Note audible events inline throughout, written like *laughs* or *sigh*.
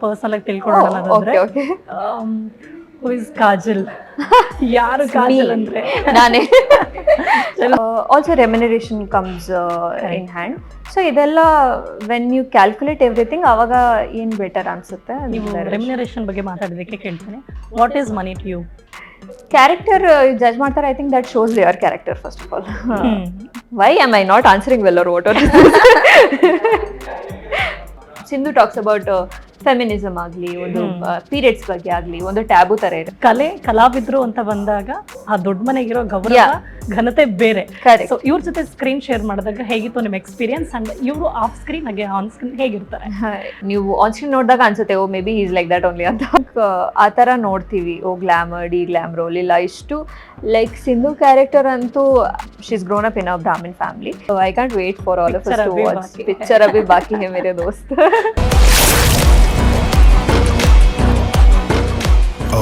Personal ಆಗಿ ತಿಳ್ಕೊಳ್ಳೋಣ ಅನ್ನೋದಾದ್ರೆ okay okay who is Kajal ಯಾರು ಕಾಜಲ್ ಅಂದ್ರೆ? *laughs* ನಾನೇ. Also remuneration comes in hand so ಇದೆಲ್ಲ ವೆನ್ ಯು ಕ್ಯಾಲ್ಕುಲೇಟ್ ಎವ್ರಿಥಿಂಗ್ ಅವಾಗ ಏನ್ ಬೆಟರ್ ಅನ್ಸುತ್ತೆ? ನೀವು ರೆಮ್ಯುನರೇಷನ್ ಬಗ್ಗೆ ಮಾತಾಡೋದಕ್ಕೆ ಕೇಳ್ತೀನಿ. What is money to you character judge ಮಾಡ್ತಾರೆ. I think that shows your character first of all why am I not answering well are what Sindhu talks about feminism ಆಗಲಿ ಒಂದು ಪೀರಿಯಡ್ಸ್ ಬಗ್ಗೆ ಆಗಲಿ ಒಂದು ಟ್ಯಾಬು ಥರ ಇದೆ. ಕಲೆ ಕಲಾವಿದ್ರು ಅಂತ ಬಂದಾಗ ಆ ದೊಡ್ಡ ಮನೆಗಿರೋ ಗೌರವ. ಘನತೆ ಬೇರೆ. ಸೊ ಇವ್ರ ಜೊತೆ ಸ್ಕ್ರೀನ್ ಶೇರ್ ಮಾಡಿದಾಗ ಹೇಗಿತ್ತು ನಿಮ್ಮ ಎಕ್ಸ್ಪೀರಿಯನ್ಸ್ ಅಂಡ್ ಇವರು ಆಫ್ ಸ್ಕ್ರೀನ್ ಹಾಗೆ ಆನ್ ಸ್ಕ್ರೀನ್ ಹೇಗಿರ್ತಾರೆ? ನೀವು ಆನ್ ಸ್ಕ್ರೀನ್ ನೋಡಿದಾಗ ಅನ್ಸುತ್ತೆ ಓ maybe is like that only ಅಂತ ಆ ಥರ ನೋಡ್ತೀವಿ. Oh glamour de glam role ಇಲ್ಲ ಇಷ್ಟು ಲೈಕ್ ಸಿಂಧು ಕ್ಯಾರೆಕ್ಟರ್ ಅಂತೂ she's grown up in a Brahmin family I can't wait for all of. Picture Abhi ಬಾಕಿ. ಹೇ ಮೇರೆ ದೋಸ್ತ್ *laughs*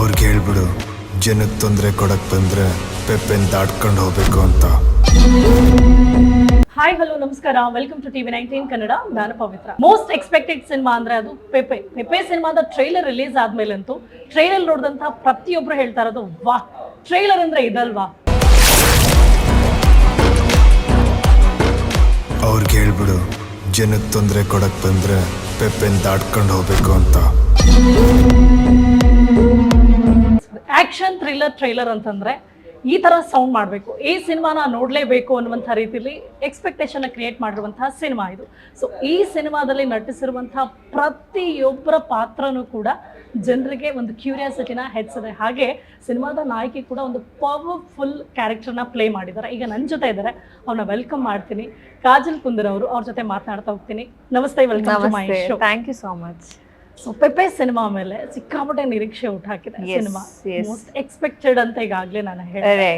ಅವ್ರಿಗೆ ಹೇಳ್ಬಿಡು ಜನಕ್ ತೊಂದರೆ ಕೊಡಕ್ ಬಂದ್ರೆ ಪೆಪ್ಪೆನ್ ದಾಟ್ಕೊಂಡು ಹೋಗ್ಬೇಕು ಅಂತ. ಹಾಯ್ ಹಲೋ ನಮಸ್ಕಾರ. Welcome to TV nineteen Kannada. ನಾನು ಪವಿತ್ರ. ಮೋಸ್ಟ್ ಎಕ್ಸ್ಪೆಕ್ಟೆಡ್ ಸಿನಿಮಾ ಅಂದ್ರೆ ಅದು ಪೆಪೆ ಪೆಪೆ ಸಿನಿಮಾದ ಟ್ರೈಲರ್ ರಿಲೀಸ್ ಆದ್ಮೇಲಂತೂ ಟ್ರೈಲರ್ ನೋಡಿದಂತಹ ಪ್ರತಿಯೊಬ್ರು ಹೇಳ್ತಾ ಇರೋದು ವಾ ಟ್ರೈಲರ್ ಅಂದ್ರೆ ಇದಲ್ವಾ? ಅವ್ರಿಗೆ ಹೇಳ್ಬಿಡು ಜನಕ್ ತೊಂದರೆ ಕೊಡಕ್ ಬಂದ್ರೆ ಪೆಪ್ಪೆನ್ ದಾಟ್ಕೊಂಡು ಹೋಗ್ಬೇಕು ಅಂತ. ಆಕ್ಷನ್ ಥ್ರಿಲ್ಲರ್ ಟ್ರೈಲರ್ ಅಂತಂದ್ರೆ ಈ ತರ ಸೌಂಡ್ ಮಾಡಬೇಕು. ಈ ಸಿನಿಮಾನ ನೋಡಲೇಬೇಕು ಅನ್ನುವಂಥ ರೀತಿಯಲ್ಲಿ ಎಕ್ಸ್ಪೆಕ್ಟೇಷನ್ ಕ್ರಿಯೇಟ್ ಮಾಡಿರುವಂತಹ ಸಿನಿಮಾ ಇದು. ಸೊ ಈ ಸಿನಿಮಾದಲ್ಲಿ ನಟಿಸಿರುವಂತಹ ಪ್ರತಿಯೊಬ್ಬರ ಪಾತ್ರನೂ ಕೂಡ ಜನರಿಗೆ ಒಂದು ಕ್ಯೂರಿಯಾಸಿಟಿನ ಹೆಚ್ಚಿದೆ ಹಾಗೆ ಸಿನಿಮಾದ ನಾಯಕಿ ಕೂಡ ಒಂದು ಪವರ್ಫುಲ್ ಕ್ಯಾರೆಕ್ಟರ್ನ ಪ್ಲೇ ಮಾಡಿದ್ದಾರೆ. ಈಗ ನನ್ನ ಜೊತೆ ಇದ್ದಾರೆ. ಅವ್ರನ್ನ ವೆಲ್ಕಮ್ ಮಾಡ್ತೀನಿ. ಕಾಜಲ್ ಕುಂದರ್ ಅವರು ಅವ್ರ ಜೊತೆ ಮಾತನಾಡ್ತಾ ಹೋಗ್ತೀನಿ. ನಮಸ್ತೆ ವೆಲ್ಕಮ್ ಟು ಮೈ ನಮಸ್ತೆ thank you so much so Pepe cinema ಮೇಲೆ ಸಿಕ್ಕಾಪಟ್ಟೆ ನಿರೀಕ್ಷೆ ಊಟ ಹಾಕಿದೆ ಸಿನಿಮಾ. ಮೋಸ್ಟ್ ಎಕ್ಸ್ಪೆಕ್ಟೆಡ್ ಅಂತ ಈಗಾಗಲೇ ನಾನು ಹೇಳಿದೆ.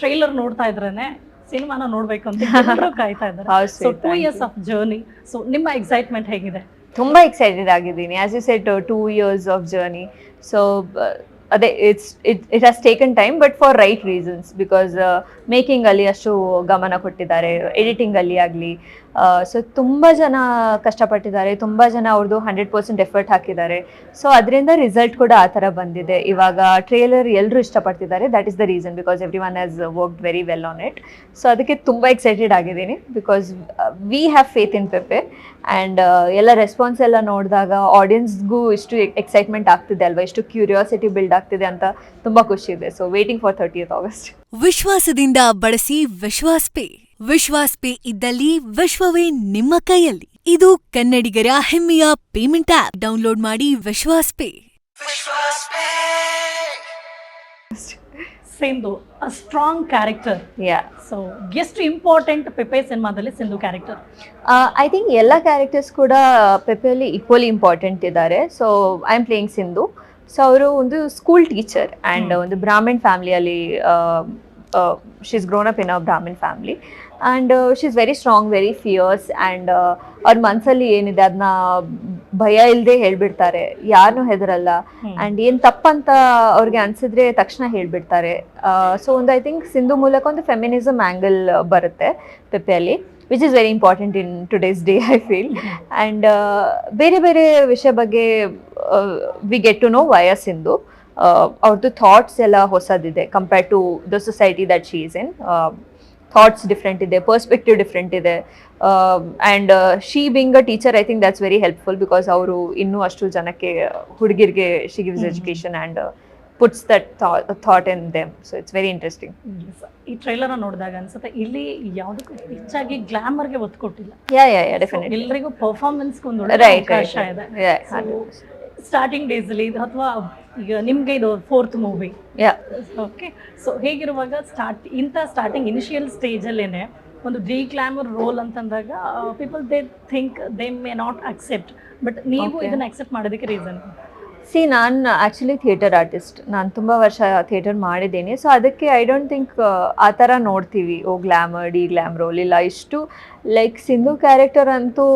ಟ್ರೈಲರ್ ನೋಡ್ತಾ ಇದ್ರೇನೆ ಸಿನಿಮಾನ ನೋಡ್ಬೇಕು ಅಂತ *laughs* ಎಲ್ಲರೂ ಕಾಯ್ತಾ ಇದ್ದಾರೆ. So two years of journey so ನಿಮ್ಮ ಎಕ್ಸೈಟ್ಮೆಂಟ್ ಹೇಗಿದೆ? ತುಂಬಾ ಎಕ್ಸೈಟೆಡ್ ಆಗಿದ್ದೀನಿ. As you said two years of journey so ಅದೇ it's it it has taken time but for right reasons because making ಅಲ್ಲಿ ಅಷ್ಟು ಗಮನ ಕೊಟ್ಟಿದ್ದಾರೆ ಎಡಿಟಿಂಗ್ ಅಲ್ಲಿ ಆಗಲಿ ಸೊ ತುಂಬ ಜನ ಕಷ್ಟಪಟ್ಟಿದ್ದಾರೆ, ತುಂಬ ಜನ ಅವ್ರದ್ದು ಹಂಡ್ರೆಡ್ ಪರ್ಸೆಂಟ್ ಎಫರ್ಟ್ ಹಾಕಿದ್ದಾರೆ. ಸೊ ಅದರಿಂದ ರಿಸಲ್ಟ್ ಕೂಡ ಆ ಥರ ಬಂದಿದೆ. ಇವಾಗ ಟ್ರೇಲರ್ ಎಲ್ಲರೂ ಇಷ್ಟಪಡ್ತಿದ್ದಾರೆ. That is the reason because every one has work very well on it so ಅದಕ್ಕೆ ತುಂಬ ಎಕ್ಸೈಟೆಡ್ ಆಗಿದ್ದೀನಿ because we have faith in Pepe and ಎಲ್ಲ ರೆಸ್ಪಾನ್ಸ್ ಎಲ್ಲ ನೋಡಿದಾಗ ಆಡಿಯನ್ಸ್ಗೂ ಇಷ್ಟು ಎಕ್ಸೈಟ್ಮೆಂಟ್ ಆಗ್ತಿದೆ ಅಲ್ವಾ? ಇಷ್ಟು ಕ್ಯೂರಿಯಾಸಿಟಿ ಬಿಲ್ಡ್ ಆಗ್ತಿದೆ ಅಂತ ತುಂಬ ಖುಷಿ ಇದೆ. So waiting for thirtieth August ವಿಶ್ವಾಸದಿಂದ ಬಳಸಿ ವಿಶ್ವಾಸ್ ಪೇ. ವಿಶ್ವಾಸ್ ಪೇ ಇದ್ದಲ್ಲಿ ವಿಶ್ವವೇ ನಿಮ್ಮ ಕೈಯಲ್ಲಿ. ಇದು ಕನ್ನಡಿಗರ ಹೆಮ್ಮೆಯ ಪೇಮೆಂಟ್ ಆಪ್ ಡೌನ್ಲೋಡ್ ಮಾಡಿ Vishwas pay. Sindhu a strong character yeah so ಎಷ್ಟು ಇಂಪಾರ್ಟೆಂಟ್ ಪೆಪೆ ಸಿನಿಮಾದಲ್ಲಿ ಸಿಂಧು ಕ್ಯಾರೆಕ್ಟರ್ ಐ ಥಿಂಕ್ ಎಲ್ಲ ಕ್ಯಾರೆಕ್ಟರ್ಸ್ ಕೂಡ ಪೆಪೆಯಲ್ಲಿ ಈಕ್ವಲಿ ಇಂಪಾರ್ಟೆಂಟ್ ಇದ್ದಾರೆ. So I am playing Sindhu so ಅವರು ಒಂದು ಸ್ಕೂಲ್ ಟೀಚರ್ ಆ್ಯಂಡ್ ಒಂದು ಬ್ರಾಹ್ಮಿನ್ ಫ್ಯಾಮಿಲಿಯಲ್ಲಿ is grown up in a Brahmin family and she is very strong very fierce and ಅವ್ರ ಮನಸ್ಸಲ್ಲಿ ಏನಿದೆ ಅದನ್ನ ಭಯ ಇಲ್ಲದೆ ಹೇಳ್ಬಿಡ್ತಾರೆ. ಯಾರನ್ನೂ ಹೆದರಲ್ಲ. ಆ್ಯಂಡ್ ಏನು ತಪ್ಪಂತ ಅವ್ರಿಗೆ ಅನಿಸಿದ್ರೆ ತಕ್ಷಣ ಹೇಳ್ಬಿಡ್ತಾರೆ. ಸೊ ಒಂದು ಐ ಥಿಂಕ್ ಸಿಂಧು ಮೂಲಕ ಒಂದು ಫೆಮಿನಿಸಮ್ ಆ್ಯಂಗಲ್ ಬರುತ್ತೆ ಪೆಪೆಯಲ್ಲಿ which is very important in today's day I feel and ಬೇರೆ ಬೇರೆ ವಿಷಯ ಬಗ್ಗೆ we get to know via Sindhu. ಅವ್ರದ್ದು ಥಾಟ್ಸ್ ಎಲ್ಲ ಹೊಸದಿದೆ compare to the society that she is in thoughts different ಇದೆ ಪರ್ಸ್ಪೆಕ್ಟಿವ್ ಡಿಫ್ರೆಂಟ್ ಇದೆ. And she being a teacher I think that's very helpful because ಅವರು ಇನ್ನೂ ಅಷ್ಟು ಜನಕ್ಕೆ ಹುಡುಗಿರಿಗೆ she gives education and puts that thought in them so it's very interesting ಈ trailer ನೋಡಿದಾಗ ಅನ್ಸುತ್ತೆ ಇಲ್ಲಿ ಯಾವುದಕ್ಕೂ ಹೆಚ್ಚಾಗಿ ಗ್ಲಾಮರ್ಗೆ ಒತ್ತು ಕೊಟ್ಟಿಲ್ಲ ಯಾ ಯಾ ಪರ್ಫಾರ್ಮೆನ್ಸ್ ಒಂದು ಇದೆ. Yeah, ಸ್ಟಾರ್ಟಿಂಗ್ ಡೇಸ್ ಅಲ್ಲಿ ಅಥವಾ ಈಗ ನಿಮ್ಗೆ ಇದು fourth movie yeah okay so ಹೇಗಿರುವಾಗ start ಇಂಥ ಸ್ಟಾರ್ಟಿಂಗ್ ಇನಿಷಿಯಲ್ ಸ್ಟೇಜಲ್ಲೇ ಒಂದು ಡಿ ಗ್ಲಾಮರ್ ರೋಲ್ ಅಂತಂದಾಗ people they think they may not accept but ನೀವು. ಇದನ್ನ ಅಕ್ಸೆಪ್ಟ್ ಮಾಡೋದಕ್ಕೆ ರೀಸನ್ ಸಿ ನಾನು ಆ್ಯಕ್ಚುಲಿ ಥಿಯೇಟರ್ ಆರ್ಟಿಸ್ಟ್ ನಾನು ತುಂಬ ವರ್ಷ ಥಿಯೇಟರ್ ಮಾಡಿದ್ದೀನಿ. ಸೊ ಅದಕ್ಕೆ ಐ ಡೋಂಟ್ ಥಿಂಕ್ ಆ ಥರ ನೋಡ್ತೀವಿ. Oh glamour de glam role ಇಲ್ಲ. ಇಷ್ಟು ಲೈಕ್ ಸಿಂಧು ಕ್ಯಾರೆಕ್ಟರ್ ಅಂತೂ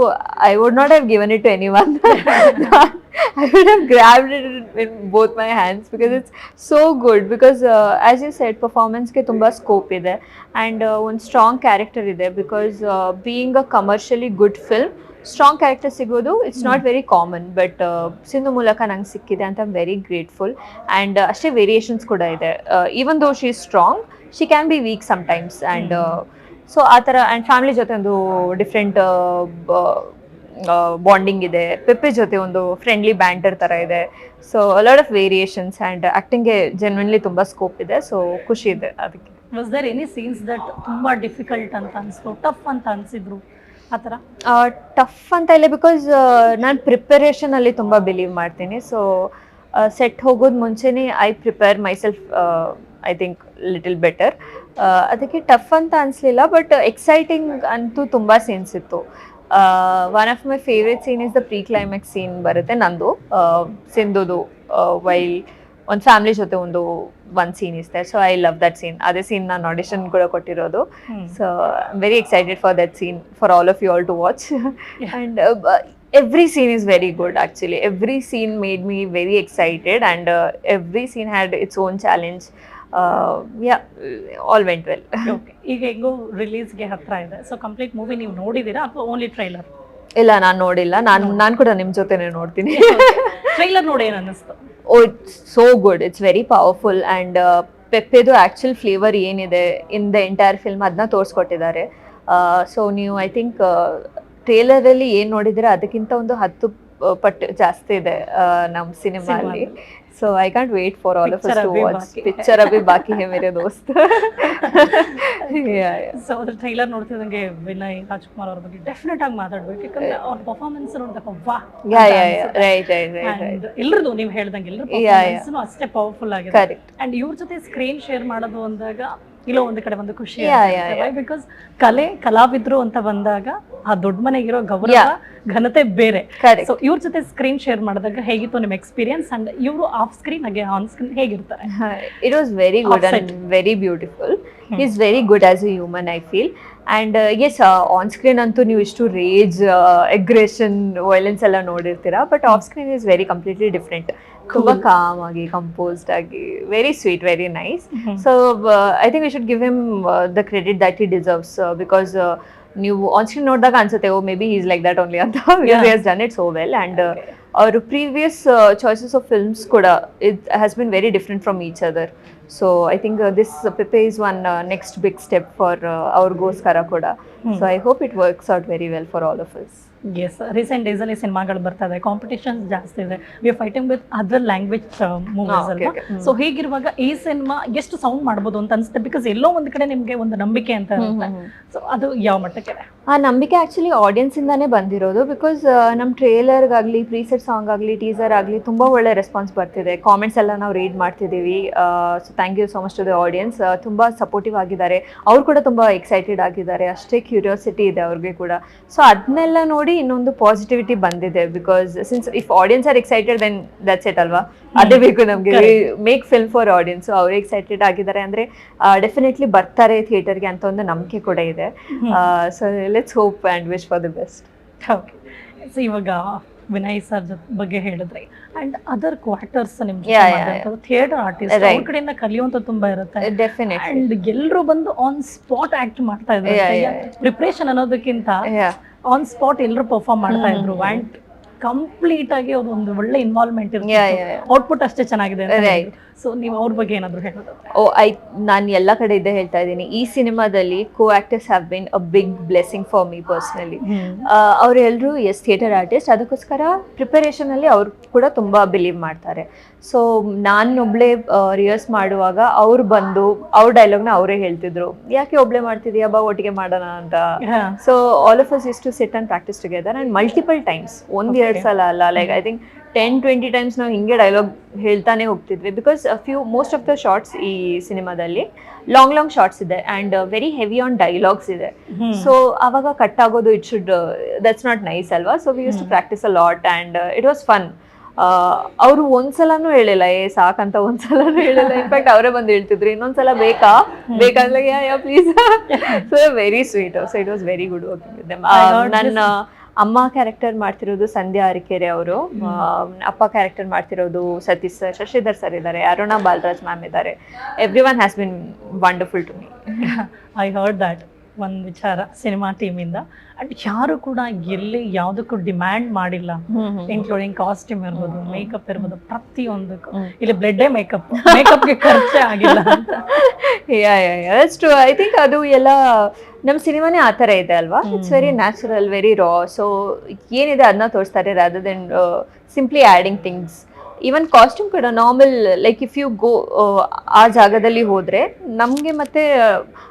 I would not have given it to any one I would have grabbed it in, both my hands because it's so good. Because uh, as you said, performance ಗೆ ತುಂಬಾ scope ಇದೆ and uh, ಒಂದು strong character ಇದೆ because being a commercially good film strong character ಸಿಗೋದು it's not very common but Sindhu ಮೂಲಕ ನಂಗೆ ಸಿಕ್ಕಿದೆ ಅಂತ ಐಮ್ ವೆರಿ ಗ್ರೇಟ್ಫುಲ್ ಆ್ಯಂಡ್ ಅಷ್ಟೇ ವೇರಿಯೇಷನ್ಸ್ ಕೂಡ ಇದೆ even though she strong she can be weak sometimes and so ಆ ಥರ ಆ್ಯಂಡ್ ಫ್ಯಾಮಿಲಿ ಜೊತೆ ಒಂದು ಡಿಫ್ರೆಂಟ್ ಬಾಂಡಿಂಗ್ ಇದೆ. ಪೆಪ್ಪೆ ಜೊತೆ ಒಂದು ಫ್ರೆಂಡ್ಲಿ ಬ್ಯಾಂಟರ್ ಥರ ಇದೆ. So lot of variations and ಆ್ಯಕ್ಟಿಂಗ್ಗೆ genuinely ತುಂಬ ಸ್ಕೋಪ್ ಇದೆ. ಸೊ ಖುಷಿ ಇದೆ ಅದಕ್ಕೆ. Was there any scenes that ತುಂಬ ಡಿಫಿಕಲ್ಟ್ ಅಂತ ಅನಿಸ್ತು? ಟಫ್ ಅಂತ ಅನ್ಸಿದ್ರು? ಆ ಥರ? ಟಫ್ ಅಂತ ಇಲ್ಲ ಬಿಕಾಸ್ ನಾನು ಪ್ರಿಪರೇಷನಲ್ಲಿ ತುಂಬ ಬಿಲೀವ್ ಮಾಡ್ತೀನಿ. ಸೊ ಸೆಟ್ ಹೋಗೋದು ಮುಂಚೆನೇ I prepare myself I think little better ಅದಕ್ಕೆ ಟಫ್ ಅಂತ ಅನಿಸ್ಲಿಲ್ಲ ಬಟ್ ಎಕ್ಸೈಟಿಂಗ್ ಅಂತೂ ತುಂಬ ಸೀನ್ಸ್ ಇತ್ತು. One of my favourite scene is the pre climax scene ಬರುತ್ತೆ ನಂದು. ಸಿಂಧುದು ವೈಲ್ ಒಂದು ಫ್ಯಾಮಿಲಿ ಜೊತೆ ಒಂದು ಒಂದು scene ಇಸ್ತೆ so I love that scene ಅದೇ ಸೀನ್ ನಾನು ಆಡಿಷನ್ ಕೂಡ ಕೊಟ್ಟಿರೋದು. So very excited for that scene for all of you all to watch and every scene is very good actually every scene made me very excited and every scene had its own challenge yeah all went well okay ಈಗ ಹೆಂಗೋ ರಿಲೀಸ್ಗೆ ಹತ್ರ ಇದೆ. So complete movie ನೀವು ನೋಡಿದ್ದೀರಾ ಅಥವಾ only trailer ಇಲ್ಲ ನಾನು ನೋಡಿಲ್ಲ. ನಾನು ನಾನು ಕೂಡ ನಿಮ್ಮ ಜೊತೆನೆ ನೋಡ್ತೀನಿ. *laughs* ಟ್ರೈಲರ್ ನೋಡಿ ಏನು ಅನ್ನಿಸ್ತು? ಓ it's so good it's very powerful and ಪೆಪ್ಪೆದು actual flavour ಏನಿದೆ ಇನ್ ದ ಎಂಟೈರ್ ಫಿಲ್ಮ್ ಅದನ್ನ ತೋರಿಸ್ಕೊಟ್ಟಿದ್ದಾರೆ. ಸೊ ನೀವು ಐ ಥಿಂಕ್ ಟ್ರೇಲರಲ್ಲಿ ಏನು ನೋಡಿದ್ರೆ ಅದಕ್ಕಿಂತ ಒಂದು ಹತ್ತು ಪಟ್ಟು ಜಾಸ್ತಿ ಇದೆ ನಮ್ಮ cinema so can't wait for all of Picture to abhi watch baki. Picture Abhi ಬಾಕಿ ಹೇ ಮೇರೆ ದೋಸ್ತ್ ಸೊ ಅದ್ರ ಟ್ರೈಲರ್ ನೋಡ್ತಿದ್ದಂಗೆ ವಿನಯ್ ರಾಜ್ಕುಮಾರ್ ಅವ್ರ ಬಗ್ಗೆ ಡೆಫಿನೆಟ್ ಆಗಿ ಮಾತಾಡ್ಬೇಕು. ಯಾಕಂದ್ರೆ ಅವ್ರ ಪರ್ಫಾರ್ಮೆನ್ಸ್ ನೋಡಿದಾಗ ವಾ ಯಾ ಯಾ ರೈಟ್ ರೈಟ್ ಎಲ್ಲರದು ನೀವು ಹೇಳ್ದಂಗೆ ಎಲ್ಲರ. ಪರ್ಫಾರ್ಮೆನ್ಸ್ ಅಷ್ಟೇ ಪವರ್ಫುಲ್ ಆಗಿದೆ. ಅಂಡ್ ಇವ್ರ ಜೊತೆ ಸ್ಕ್ರೀನ್ ಶೇರ್ ಮಾಡೋದು ಅಂದಾಗ ಇಲ್ಲೋ ಒಂದು ಕಡೆ ಒಂದು ಖುಷಿ ಬಿಕಾಸ್ ಕಲೆ ಕಲಾವಿದ್ರು ಅಂತ ಬಂದಾಗ ಆ ದೊಡ್ಡ ಮನೆಗಿರೋ ಗೌರವ ಘನತೆ ಬೇರೆ. ಸೊ ಇವ್ರ ಜೊತೆ ಸ್ಕ್ರೀನ್ ಶೇರ್ ಮಾಡಿದಾಗ ಹೇಗಿತ್ತು ನಿಮ್ಮ ಎಕ್ಸ್ಪೀರಿಯನ್ಸ್ ಅಂಡ್ ಇವರು ಆಫ್ ಸ್ಕ್ರೀನ್ ಹಾಗೆ ಆನ್ ಸ್ಕ್ರೀನ್ ಹೇಗಿರ್ತಾರೆ? It was very good and very beautiful is very good as a a I feel feel. And on screen ಅಂತೂ ನೀವು ಇಷ್ಟು ರೇಜ್ ಎಗ್ರೆಷನ್ ವೈಲೆನ್ಸ್ ಎಲ್ಲ ನೋಡಿರ್ತೀರಾ but off screen is very completely different ತುಂಬಾ calm ಆಗಿ composed ಆಗಿ very sweet very nice so I think we should give him the credit that he deserves because ನೀವು on screen ನೋಡಿದಾಗ ಅನ್ಸುತ್ತೆ ಓ maybe is like that only ಅಂತ done it so well and ಅವ್ರ previous choices of films ಕೂಡ it has been very different from each other so I think this Pepe is one next big step for ಅವ್ರಿಗೋಸ್ಕರ ಕೂಡ so I hope it works out very well for all of us as recent days ಅಲ್ಲಿ ಸಿನಿಮಾಗಳು ಬರ್ತಾ ಇದೆ. Competition ಜಾಸ್ತಿ ಇದೆ. We fighting with other language movies ಅಲ್ವಾ. So ಹೀಗಿರುವಾಗ ಈ ಸಿನಿಮಾ ಎಷ್ಟು ಸೌಂಡ್ ಮಾಡ್ಬೋದು ಅಂತ ಅನ್ಸುತ್ತೆ? ಬಿಕಾಸ್ ಎಲ್ಲೋ ಒಂದ್ ಕಡೆ ನಿಮ್ಗೆ ಒಂದು ನಂಬಿಕೆ ಅಂತ ಇರುತ್ತೆ ಸೊ ಅದು ಯಾವ ಮಟ್ಟಕ್ಕೆ ಆ ನಂಬಿಕೆ ಆ್ಯಕ್ಚುಲಿ ಆಡಿಯನ್ಸಿಂದಾನೇ ಬಂದಿರೋದು ಬಿಕಾಸ್ ನಮ್ಮ ಟ್ರೇಲರ್ಗಾಗಲಿ ಪ್ರೀಸೆಟ್ ಸಾಂಗ್ ಆಗಲಿ ಟೀಸರ್ ಆಗಲಿ ತುಂಬ ಒಳ್ಳೆ ರೆಸ್ಪಾನ್ಸ್ ಬರ್ತಿದೆ. ಕಾಮೆಂಟ್ಸ್ ಎಲ್ಲ ನಾವು ರೀಡ್ ಮಾಡ್ತಿದ್ದೀವಿ. So thank you so much to the audience ತುಂಬ ಸಪೋರ್ಟಿವ್ ಆಗಿದ್ದಾರೆ. ಅವ್ರು ಕೂಡ ತುಂಬ ಎಕ್ಸೈಟೆಡ್ ಆಗಿದ್ದಾರೆ. ಅಷ್ಟೇ ಕ್ಯೂರಿಯಾಸಿಟಿ ಇದೆ ಅವ್ರಿಗೆ ಕೂಡ. ಸೊ ಅದನ್ನೆಲ್ಲ ನೋಡಿ ಇನ್ನೊಂದು ಪಾಸಿಟಿವಿಟಿ ಬಂದಿದೆ because since if audience are excited then that's it ಅಲ್ವಾ? ಅದೇ ಬೇಕು ನಮಗೆ. ಮೇಕ್ ಫಿಲ್ಮ್ ಫಾರ್ ಆಡಿಯನ್ಸ್ ಅವ್ರು ಎಕ್ಸೈಟೆಡ್ ಆಗಿದ್ದಾರೆ ಅಂದರೆ ಡೆಫಿನೆಟ್ಲಿ ಬರ್ತಾರೆ ಥಿಯೇಟರ್ಗೆ ಅಂತ ಒಂದು ನಂಬಿಕೆ ಕೂಡ ಇದೆ. So let's hope and wish for the best okay so ಇವಾಗ ವಿನಯ್ ಸರ್ ಬಗ್ಗೆ ಹೇಳಿದ್ರೆ. ಅಂಡ್ ಅದರ್ ಕ್ವಾರ್ಟರ್ಸ್ ನಿಮ್ಗೆ ಥಿಯೇಟರ್ ಆರ್ಟಿಸ್ಟ್ ಅವ್ರ. ಕಡೆಯಿಂದ ಕಲಿಯುವಂತ ತುಂಬಾ ಇರುತ್ತೆ. ಡೆಫಿನೆಟ್ ಅಂಡ್ ಎಲ್ಲರೂ ಬಂದು ಆನ್ ಸ್ಪಾಟ್ ಆಕ್ಟ್ ಮಾಡ್ತಾ ಇದ್ದಾರೆ. ಪ್ರಿಪ್ರೇಷನ್ ಅನ್ನೋದಕ್ಕಿಂತ ಆನ್ ಸ್ಪಾಟ್ ಎಲ್ಲರೂ ಪರ್ಫಾರ್ಮ್ ಮಾಡ್ತಾ ಇದ್ರು. ಅಂಡ್ ಕಂಪ್ಲೀಟ್ ಆಗಿ ಅದೊಂದು ಒಳ್ಳೆ ಇನ್ವಾಲ್ವ್ಮೆಂಟ್ ಇರುತ್ತೆ. ಔಟ್ಪುಟ್ ಅಷ್ಟೇ ಚೆನ್ನಾಗಿದೆ. ಸೊ ನೀವು ಅವ್ರ ಬಗ್ಗೆ ಏನಾದ್ರು ಹೇಳೋದಾದ್ರೆ ಓ ಐ ನಾನು ಎಲ್ಲ ಕಡೆ ಇದ್ದೇ ಹೇಳ್ತಾ ಇದ್ದೀನಿ. ಈ ಸಿನಿಮಾದಲ್ಲಿ co actors have been a big blessing for me personally ಅವರೆಲ್ಲರೂ ಎಸ್ ಥಿಯೇಟರ್ ಆರ್ಟಿಸ್ಟ್ ಅದಕ್ಕೋಸ್ಕರ ಪ್ರಿಪರೇಷನಲ್ಲಿ ಅವ್ರು ಕೂಡ ತುಂಬ ಬಿಲೀವ್ ಮಾಡ್ತಾರೆ. ಸೊ ನಾನೊಬ್ಳೆ ರಿಹರ್ಸ್ ಮಾಡುವಾಗ ಅವ್ರು ಬಂದು ಅವ್ರ ಡೈಲಾಗ್ನ ಅವರೇ ಹೇಳ್ತಿದ್ರು. ಯಾಕೆ ಒಬ್ಳೆ ಮಾಡ್ತಿದ್ಯಾ? ಬಾ ಒಟ್ಟಿಗೆ ಮಾಡೋಣ ಅಂತ. So all of us is to sit and practice together and multiple times ಒಂದ್ ಎರಡು ಸಲ ಅಲ್ಲ like I think ten twenty times ನಾವು ಹಿಂಗೆ ಡೈಲಾಗ್ ಹೇಳ್ತಾನೆ ಹೋಗ್ತಿದ್ವಿ. Because few most of the shots ಈ ಸಿನಿಮಾದಲ್ಲಿ ಲಾಂಗ್ ಲಾಂಗ್ ಶಾರ್ಟ್ಸ್ ಇದೆ and very heavy on dialogues ಇದೆ. ಸೊ ಅವಾಗ ಕಟ್ ಆಗೋದು it should that's not nice ಅಲ್ವಾ? So we use to practice a lot and it was fun ಅವರು ಒಂದ್ಸಲನೂ ಹೇಳಿಲ್ಲ ಏ ಸಾಕಂತ ಒಂದ್ಸಲನೂ ಹೇಳಿಲ್ಲ. ಇನ್ಫ್ಯಾಕ್ಟ್ ಅವರೇ ಬಂದು ಹೇಳ್ತಿದ್ರು ಇನ್ನೊಂದ್ಸಲ ಬೇಕಾ? ಬೇಕಂದ್ರೆ yeah yeah please so very sweet so it was very good working with them ನನ್ನ ಅಮ್ಮ ಕ್ಯಾರೆಕ್ಟರ್ ಮಾಡ್ತಿರೋದು ಸಂಧ್ಯಾ ಅರಿಕೆರೆ ಅವರು. ಅಪ್ಪ ಕ್ಯಾರೆಕ್ಟರ್ ಮಾಡ್ತಿರೋದು ಸತೀಶ್ ಸರ್ ಶಶಿಧರ್ ಸರ್ ಇದ್ದಾರೆ ಅರುಣಾ ಬಾಲರಾಜ್ ಮ್ಯಾಮ್ ಇದ್ದಾರೆ. Everyone has been wonderful to me I heard that ಒಂದು ವಿಚಾರ ಸಿನಿಮಾ ಟೀಮಿಂದ ಅಂಡ್ ಯಾರು ಕೂಡ ಎಲ್ಲಿ ಯಾವುದಕ್ಕೂ ಡಿಮ್ಯಾಂಡ್ ಮಾಡಿಲ್ಲ. ಇನ್ಕ್ಲೂಡಿಂಗ್ ಕಾಸ್ಟ್ಯೂಮ್ ಇರ್ಬೋದು ಮೇಕಪ್ ಇರ್ಬೋದು ಪ್ರತಿಯೊಂದಕ್ಕೂ. ಇಲ್ಲಿ ಬ್ಲಡ್ಡೇ ಮೇಕಪ್ ಮೇಕಪ್ಗೆ ಖರ್ಚೇ ಆಗಿಲ್ಲ ಅಂತ. ಟ್ರೂ ಐ ಥಿಂಕ್ ಅದು ಎಲ್ಲ ನಮ್ಮ ಸಿನಿಮಾನೇ ಆ ಥರ ಇದೆ ಅಲ್ವಾ? It's very natural very raw so ಏನಿದೆ ಅದನ್ನ ತೋರಿಸ್ತಾರೆ rather than simply adding things even costume ಕೂಡ normal like if you go ಆ ಜಾಗದಲ್ಲಿ ಹೋದ್ರೆ ನಮ್ಗೆ ಮತ್ತೆ ಆ,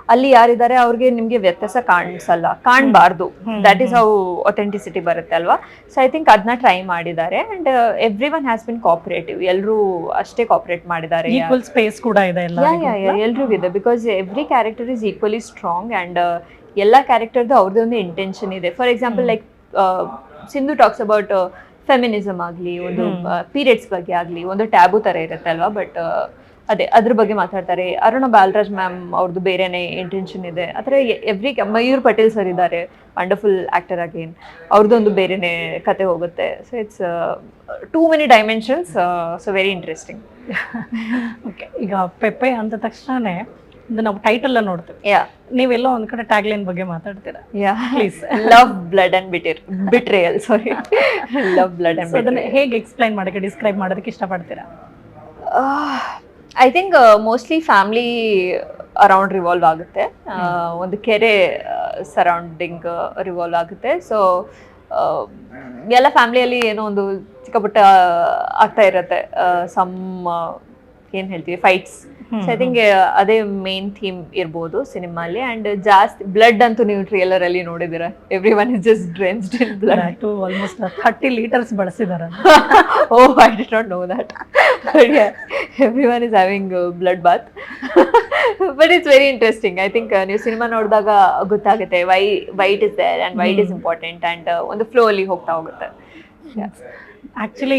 ಅಲ್ಲಿ ಯಾರಿದ್ದಾರೆ ಅವ್ರಿಗೆ ನಿಮ್ಗೆ ವ್ಯತ್ಯಾಸ ಕಾಣಿಸಲ್ಲ ಕಾಣಬಾರ್ದು. ದಟ್ ಈಸ್ ಹೌ ಅಥೆಂಟಿಸಿಟಿ ಬರುತ್ತೆ ಅಲ್ವಾ? ಸೊ ಐ ಥಿಂಕ್ ಅದನ್ನ ಟ್ರೈ ಮಾಡಿದ್ದಾರೆ and everyone has been cooperative ಎಲ್ಲರೂ ಅಷ್ಟೇ ಕೋಪರೇಟ್ ಮಾಡಿದ್ದಾರೆ. ಈಕ್ವಲ್ ಸ್ಪೇಸ್ ಕೂಡ ಇದೆ ಎಲ್ರಿಗೂ ಇದೆ. Because every character is equally strong and ಎಲ್ಲ ಕ್ಯಾರೆಕ್ಟರ್ದು ಅವ್ರದ್ದು ಒಂದು ಇಂಟೆನ್ಷನ್ ಇದೆ. For example like Sindhu talks about feminism ಆಗಲಿ ಒಂದು ಪೀರಿಯಡ್ಸ್ ಬಗ್ಗೆ ಆಗಲಿ ಒಂದು ಟ್ಯಾಬು ಥರ ಇರುತ್ತೆ ಅಲ್ವಾ? ಬಟ್ ಅದೇ ಅದ್ರ ಬಗ್ಗೆ ಮಾತಾಡ್ತಾರೆ. ಅರುಣ ಬಾಲರಾಜ್ ಮ್ಯಾಮ್ ಅವ್ರದ್ದು ಬೇರೆನೇ ಇಂಟೆನ್ಷನ್ ಇದೆ. ಆ ಥರ ಎವ್ರಿ ಮಯೂರ್ ಪಟೇಲ್ ಸರ್ ಇದ್ದಾರೆ ವಂಡರ್ಫುಲ್ ಆ್ಯಕ್ಟರ್ ಅಗೇನ್ ಅವ್ರದ್ದೊಂದು ಬೇರೆನೇ ಕತೆ ಹೋಗುತ್ತೆ. So it's too many dimensions so very interesting okay ಈಗ ಪೆಪ್ಪೆ ಅಂದ ತಕ್ಷಣನೇ ಇದು ನಾವು ಟೈಟಲ್ ನೋಡ್ತೀವಿ. ಯಾ ನೀವೆಲ್ಲೋ ಒಂದ್ ಕಡೆ ಟ್ಯಾಗ್ಲೈನ್ ಬಗ್ಗೆ ಮಾತಾಡ್ತೀರಾ? Yeah Please. love, blood and bitter. Sorry love and so ಅದನ್ನ ಹೇಗೆ ಎಕ್ಸ್ಪ್ಲೈನ್ ಮಾಡಕ್ಕೆ ಡಿಸ್ಕ್ರೈಬ್ ಮಾಡೋದಕ್ಕೆ ಇಷ್ಟಪಡ್ತೀರಾ? I think mostly family around revolve ಆಗುತ್ತೆ. ಒಂದು ಕೆರೆ ಸರೌಂಡಿಂಗ್ ರಿವಾಲ್ವ್ ಆಗುತ್ತೆ. ಸೊ ಎಲ್ಲ ಫ್ಯಾಮಿಲಿಯಲ್ಲಿ ಏನೋ ಒಂದು ಚಿಕ್ಕ ಪುಟ್ಟ ಆಗ್ತಾ ಇರುತ್ತೆ. ಸಮ್ ಏನು ಹೇಳ್ತೀವಿ ಫೈಟ್ಸ್ ಸೊ ಐ ಥಿಂಕ್ ಅದೇ ಮೇನ್ ಥೀಮ್ ಇರ್ಬೋದು ಸಿನಿಮಾಲಿ ಅಂಡ್ ಜಾಸ್ತಿ ಬ್ಲಡ್ ಅಂತೂ ನೀವು ಟ್ರೇಲರ್ ಅಲ್ಲಿ ನೋಡಿದಿರ everyone is just drenched in blood to almost thirty litres ಬಳಸಿದಾರೆ O I that. but yeah, everyone is having uh, blood bath. *laughs* but it's very interesting. I think uh, ನೀವು cinema ನೋಡಿದಾಗ ಗೊತ್ತಾಗುತ್ತೆ why white is there and white is important and ಒಂದು flow ಅಲ್ಲಿ ಹೋಗ್ತಾ ಹೋಗುತ್ತೆ. Actually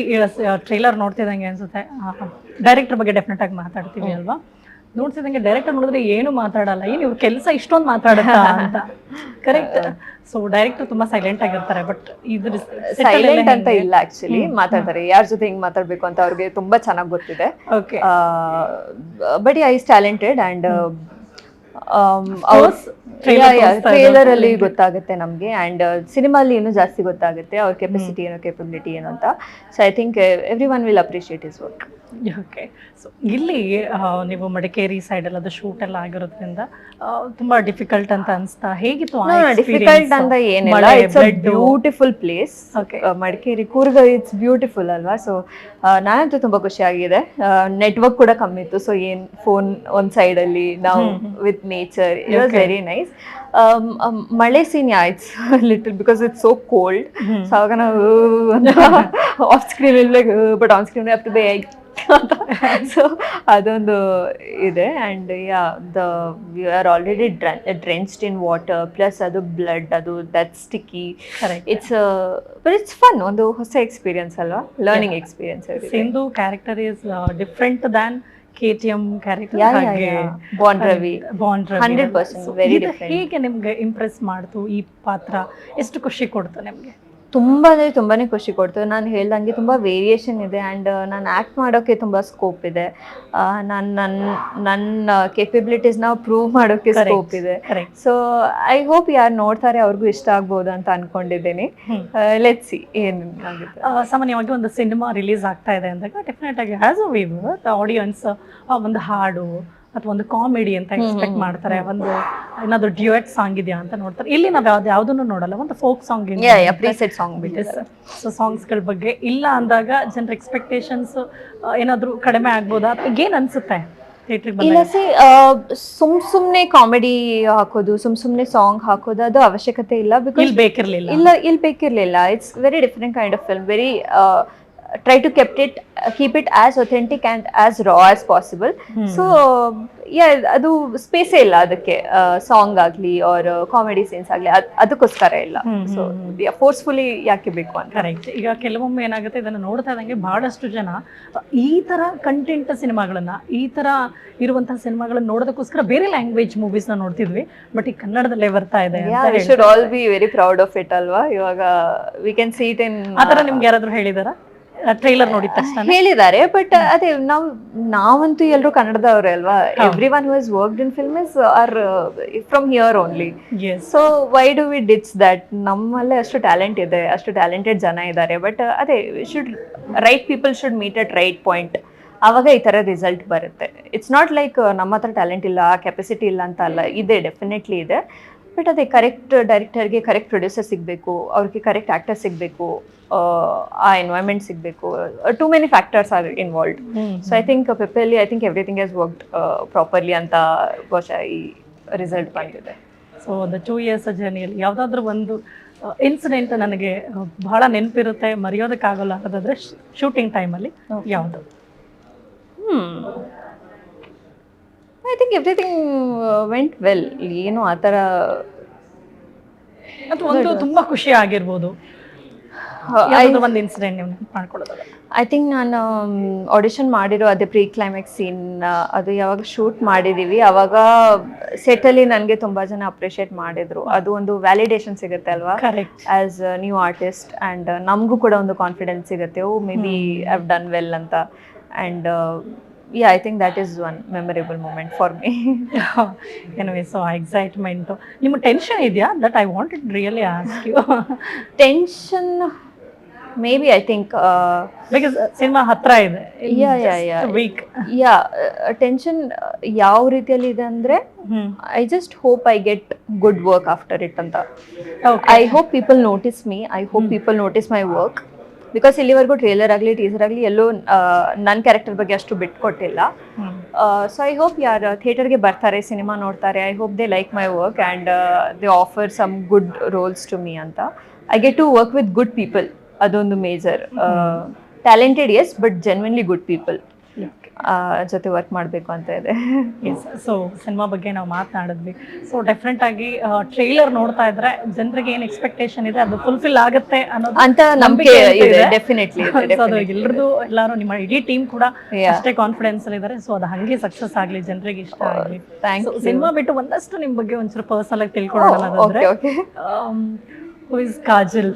trailer ನೋಡ್ತಿದಂಗೆ ಅನ್ಸುತ್ತೆ. Director ಬಗ್ಗೆ definite ಆಗಿ ಮಾತಾಡ್ತೀವಿ ಅಲ್ವಾ? ನೋಡ್ತಿದಂಗೆ ಡೈರೆಕ್ಟರ್ ನೋಡಿದ್ರೆ ಏನು ಮಾತಾಡಲ್ಲ. ಏನು ಇವ್ರ ಕೆಲಸ ಇಷ್ಟೊಂದು ಮಾತಾಡುತ್ತಾ ಅಂತ. ಕರೆಕ್ಟ್ ಸೊ ಡೈರೆಕ್ಟರ್ ತುಂಬಾ ಸೈಲೆಂಟ್ ಆಗಿರ್ತಾರೆ ಬಟ್ ಇದ್ರ ಸೈಲೆಂಟ್ ಅಂತ ಇಲ್ಲ ಆಕ್ಚುಲಿ ಮಾತಾಡ್ತಾರೆ. ಯಾರ ಜೊತೆ ಹಿಂಗ್ ಮಾತಾಡ್ಬೇಕು ಅಂತ ಅವ್ರಿಗೆ ತುಂಬಾ ಚೆನ್ನಾಗಿ ಗೊತ್ತಿದೆ. Okay but I is talented and trailer ಇರೋದು ಅಲ್ಲಿ ಗೊತ್ತಾಗುತ್ತೆ ನಮಗೆ. ಅಂಡ್ ಸಿನಿಮಾಲಿ ಇನ್ನೂ ಜಾಸ್ತಿ ಗೊತ್ತಾಗುತ್ತೆ ಅವ್ರ ಕೆಪಾಸಿಟಿ ಏನೋ ಕೆಪಬಿಲಿಟಿ ಏನೋ ಅಂತ. So I think everyone will appreciate is work okay so ಇಲ್ಲಿ ನೀವು ಮಡಿಕೇರಿ ಸೈಡ್ ಎಲ್ಲ ಅದು ಶೂಟ್ ಎಲ್ಲ ಆಗಿರೋದ್ರಿಂದ ತುಂಬಾ ಡಿಫಿಕಲ್ಟ್ ಅಂತ ಅನ್ಸ್ತಾ ಹೇಗಿತ್ತು ಡಿಫಿಕಲ್ಟ್ ಅಂತ ಏನಿಲ್ಲ. It's a beautiful place. Madikeri Coorg it's beautiful ಅಲ್ವಾ? ಸೊ ನಾನಂತೂ ತುಂಬಾ ಖುಷಿ ಆಗಿದೆ. ನೆಟ್ವರ್ಕ್ ಕೂಡ ಕಮ್ಮಿ ಇತ್ತು. ಸೊ ಏನ್ ಫೋನ್ ಒಂದ್ ಸೈಡ್ ಅಲ್ಲಿ ನಾವು with Nature it was Okay. Very nice ಮಳೆ scene ya it's *laughs* little because it's so cold so ಅವಾಗ ನಾವು *laughs* *laughs* ಆಫ್ ಸ್ಕ್ರೀನ್ ಇರ್ಬೇಕು but on screen have to be so ಅದೊಂದು ಇದೆ and ya the we are already drenched in water plus ಅದು blood ಅದು that sticky Correct. It's but it's fun ಒಂದು ಹೊಸ experience ಅಲ್ವಾ learning experience Sindhu character is different than K T M character Yeah, yeah, yeah. Bond Ravi. Bond 100% very different. ಹೇಗೆ ನಿಮ್ಗೆ Impress ಮಾಡ್ತು ಈ ಪಾತ್ರ ಎಷ್ಟು ಖುಷಿ ಕೊಡ್ತು ನಿಮ್ಗೆ ತುಂಬ ಅಂದರೆ ತುಂಬಾ ಖುಷಿ ಕೊಡ್ತು. ನಾನು ಹೇಳ್ದಂಗೆ ತುಂಬ ವೇರಿಯೇಷನ್ ಇದೆ ಆ್ಯಂಡ್ ನಾನು ಆ್ಯಕ್ಟ್ ಮಾಡೋಕ್ಕೆ ತುಂಬ ಸ್ಕೋಪ್ ಇದೆ. ನಾನು ನನ್ನ ನನ್ನ ಕೆಪಬಿಲಿಟೀಸ್ನ ಪ್ರೂವ್ ಮಾಡೋಕ್ಕೆ. ಸ್ಕೋಪ್ ಇದೆ. ಸೊ ಐ ಹೋಪ್ ಯಾರು ನೋಡ್ತಾರೆ ಅವ್ರಿಗೂ ಇಷ್ಟ ಆಗ್ಬೋದು ಅಂತ ಅನ್ಕೊಂಡಿದ್ದೀನಿ. ಲೆಟ್ ಸಿ ಏನು ಸಾಮಾನ್ಯವಾಗಿ ಒಂದು ಸಿನಿಮಾ ರಿಲೀಸ್ ಆಗ್ತಾ ಇದೆ ಅಂದಾಗ ಡೆಫಿನೆಟ್ ಆಗಿ ಆ್ಯಸ್ ಅ ವೀವರ್ ಆಡಿಯನ್ಸ್ ಒಂದು ಹಾಡು ಅಥವಾ ಒಂದು ಕಾಮಿಡಿ ಅಂತ ಎಕ್ಸ್ಪೆಕ್ಟ್ ಮಾಡ್ತಾರೆ ಒಂದು ಏನಾದ್ರು ಡ್ಯೂಯೆಟ್ ಸಾಂಗ್ ಇದೆಯಾ ಅಂತ ನೋಡ್ತಾರೆ. ಇಲ್ಲಿ ನಾವು ಯಾವ್ದು ಯಾವುದನ್ನು ನೋಡಲ್ಲ ಒಂದು ಫೋಕ್ ಸಾಂಗ್ ಪ್ರೀಸೆಟ್ ಸಾಂಗ್ ಬಿಟ್ಟಿದ್ದಾರೆ. ಸೊ ಸಾಂಗ್ಸ್ಗಳ ಬಗ್ಗೆ. ಇಲ್ಲ ಅಂದಾಗ ಜನರ ಎಕ್ಸ್ಪೆಕ್ಟೇಷನ್ಸ್ ಏನಾದ್ರೂ ಕಡಿಮೆ ಆಗ್ಬೋದಾ? ಅಥವಾ ಏನ್ ಅನ್ಸುತ್ತೆ ಇಲ್ಲ ಸಿ ಸುಮ್ ಸುಮ್ನೆ ಕಾಮಿಡಿ ಹಾಕೋದು ಸುಮ್ ಸುಮ್ನೆ ಸಾಂಗ್ ಹಾಕೋದು ಅದು ಅವಶ್ಯಕತೆ ಇಲ್ಲ ಬಿಕಾಸ್ ಬೇಕಿರ್ಲಿಲ್ಲ. ಇಲ್ಲ ಇಲ್ಲಿ ಬೇಕಿರ್ಲಿಲ್ಲ. It's very different kind of film very try to it it keep it as and as as raw as possible so yeah ಅದು ಸ್ಪೇಸೇ ಇಲ್ಲ ಅದಕ್ಕೆ ಸಾಂಗ್ ಆಗಲಿ ಆರ್ ಕಾಮಿಡಿ ಸೀನ್ಸ್ ಆಗಲಿ ಅದಕ್ಕೋಸ್ಕರ ಇಲ್ಲ. ಸೊ ಫೋರ್ಸ್ಫುಲಿ ಯಾಕೆ ಬೇಕು ಅಂತ. ಕರೆಕ್ಟ್ ಈಗ ಕೆಲವೊಮ್ಮೆ ಏನಾಗುತ್ತೆ ಇದನ್ನು ನೋಡ್ತಾ ಇದ್ದಂಗೆ ಬಹಳಷ್ಟು ಜನ ಈ ತರ ಕಂಟೆಂಟ್ ಸಿನಿಮಾಗಳನ್ನ ಈ ತರ ಇರುವಂತಹ ಸಿನಿಮಾಗಳನ್ನ ನೋಡೋದಕ್ಕೋಸ್ಕರ ಬೇರೆ ಲ್ಯಾಂಗ್ವೇಜ್ ಮೂವೀಸ್ನ ನೋಡ್ತಿದ್ವಿ. ಬಟ್ ಈ ಕನ್ನಡದಲ್ಲೇ ಬರ್ತಾ ಇದೆ we should all be very proud of it ಅಲ್ವಾ? ಇವಾಗ we can see it in ಆ ಥರ ನಿಮ್ಗೆ ಯಾರಾದ್ರೂ ಹೇಳಿದಾರ? ಟ್ರೈಲರ್ ನೋಡಿದ ತಕ್ಷಣ ಹೇಳಿದ್ದಾರೆ ಬಟ್ ಅದೇ ನಾವು ನಾವಂತೂ ಎಲ್ಲರೂ ಕನ್ನಡದವ್ರೆ ಅಲ್ವಾ? Everyone who is worked in film is are from here only so why do we ditch that ನಮ್ಮಲ್ಲೇ ಅಷ್ಟು ಟ್ಯಾಲೆಂಟ್ ಇದೆ ಅಷ್ಟು ಟ್ಯಾಲೆಂಟೆಡ್ ಜನ ಇದ್ದಾರೆ ಬಟ್ ಅದೇ should right people should meet at right point ಅವಾಗ ಈ ಥರ ರಿಸಲ್ಟ್ ಬರುತ್ತೆ. ಇಟ್ಸ್ ನಾಟ್ ಲೈಕ್ ನಮ್ಮ ಹತ್ರ ಟ್ಯಾಲೆಂಟ್ ಇಲ್ಲ ಕೆಪಾಸಿಟಿ ಇಲ್ಲ ಅಂತ ಅಲ್ಲ. ಇದೆ ಡೆಫಿನೆಟ್ಲಿ ಇದೆ. ಬಟ್ ಅದೇ ಕರೆಕ್ಟ್ ಡೈರೆಕ್ಟರ್ಗೆ ಕರೆಕ್ಟ್ ಪ್ರೊಡ್ಯೂಸರ್ ಸಿಗಬೇಕು ಅವ್ರಿಗೆ ಕರೆಕ್ಟ್ ಆ್ಯಕ್ಟರ್ ಸಿಗಬೇಕು ಆ ಎನ್ವೈರ್ಮೆಂಟ್ ಸಿಗಬೇಕು too many factors are involved so I think ಪೆಪ್ಪಲ್ಲಿ I think everything has worked properly ಅಂತ ಬಹುಶಃ ಈ ರಿಸಲ್ಟ್ ಬಂದಿದೆ. ಸೊ ದ ಟೂ ಇಯರ್ಸ್ ಜರ್ನಿಯಲ್ಲಿ ಯಾವುದಾದ್ರೂ ಒಂದು ಇನ್ಸಿಡೆಂಟ್ ನನಗೆ ಬಹಳ ನೆನಪಿರುತ್ತೆ ಮರೆಯೋದಕ್ಕಾಗಲ್ಲ ಅನ್ನೋದಾದ್ರೆ ಶೂಟಿಂಗ್ ಟೈಮಲ್ಲಿ ಯಾವುದು? I think everything went well ಏನು ಆ ಥರ ಅಥವಾ ಒಂದು ತುಂಬಾ ಖುಷಿ ಆಗಿರ್ಬೋದು. ಯಾವ್ದಾದ್ರು ಒಂದು ಇನ್ಸಿಡೆಂಟ್ ನೀವು ನೆನ್ಪು ಮಾಡ್ಕೊಳ್ಳೋದಾದ್ರೆ ಐ ಥಿಂಕ್ ನಾನು ಆಡಿಷನ್ ಮಾಡಿರೋ ಅದೇ ಪ್ರೀ ಕ್ಲೈಮ್ಯಾಕ್ಸ್ ಸೀನ್ ಅದು ಯಾವಾಗ ಶೂಟ್ ಮಾಡಿದ್ದೀವಿ ಅವಾಗ ಸೆಟಲ್ಲಿ ನನಗೆ ತುಂಬ ಜನ ಅಪ್ರಿಷಿಯೇಟ್ ಮಾಡಿದ್ರು. ಅದು ಒಂದು ವ್ಯಾಲಿಡೇಷನ್ ಸಿಗುತ್ತೆ ಅಲ್ವಾ? Correct as new artist and ನಮಗೂ ಕೂಡ ಒಂದು ಕಾನ್ಫಿಡೆನ್ಸ್ ಸಿಗುತ್ತೆ. Oh may be have done well ಅಂತ. And yeah I think that is one memorable moment for me anyway so excitement ನಿಮ್ಮ ಟೆನ್ಷನ್ ಇದೆಯಾ? That I wanted really ask you tension maybe I think because cinema ಹತ್ರ ಇದೆ. ಯಾ ಯಾ ಯಾ weak ಯಾ tension ಯಾವ ರೀತಿಯಲ್ಲಿ ಇದೆ ಅಂದರೆ I just hope I get good work after it ಅಂತ. I hope people notice me I hope people notice my work because ಇಲ್ಲಿವರೆಗೂ trailer ಆಗಲಿ teaser ಆಗಲಿ ಎಲ್ಲೋ ನನ್ನ ಕ್ಯಾರೆಕ್ಟರ್ ಬಗ್ಗೆ ಅಷ್ಟು ಬಿಟ್ಕೊಟ್ಟಿಲ್ಲ. ಸೊ ಐ ಹೋಪ್ ಯಾರು ಥಿಯೇಟರ್ಗೆ ಬರ್ತಾರೆ ಸಿನಿಮಾ ನೋಡ್ತಾರೆ I hope they like my work and they offer some good roles to me ಅಂತ. I get to work with good people ಅದೊಂದು major talented yes but genuinely good people ಜೊತೆ work ಮಾಡಬೇಕು ಅಂತ ಇದೆ. Yes so cinema ಬಗ್ಗೆ ನಾವು ಮಾತನಾಡಿದ್ವಿ. So definite ಆಗಿ ಟ್ರೈಲರ್ ನೋಡ್ತಾ ಇದ್ರೆ ಜನರಿಗೆ ಏನು ಎಕ್ಸ್ಪೆಕ್ಟೇಷನ್ ಇದೆ ಅದು ಫುಲ್ಫಿಲ್ ಆಗುತ್ತೆ ಅನ್ನೋದು ಅಂತ ನಂಬಿಕೆ ಇದೆ ಡೆಫಿನೆಟ್ಲಿ ಎಲ್ರದ್ದು ಎಲ್ಲರೂ ನಿಮ್ಮ ಇಡೀ ಟೀಮ್ ಕೂಡ ಅಷ್ಟೇ ಕಾನ್ಫಿಡೆನ್ಸ್ ಅಲ್ಲಿ ಇದ್ದಾರೆ ಸೊ ಅದು ಹಂಗೆ ಸಕ್ಸಸ್ ಆಗ್ಲಿ ಜನರಿಗೆ ಇಷ್ಟ ಆಗಲಿ. thank ಸೊ ಸಿನಿಮಾ ಬಿಟ್ಟು ಒಂದಷ್ಟು ನಿಮ್ ಬಗ್ಗೆ ಒಂಚೂರು ಪರ್ಸನಲ್ ಆಗಿ ತಿಳ್ಕೊಳ್ಳೋಣ ಇಸ್ ಕಾಜಲ್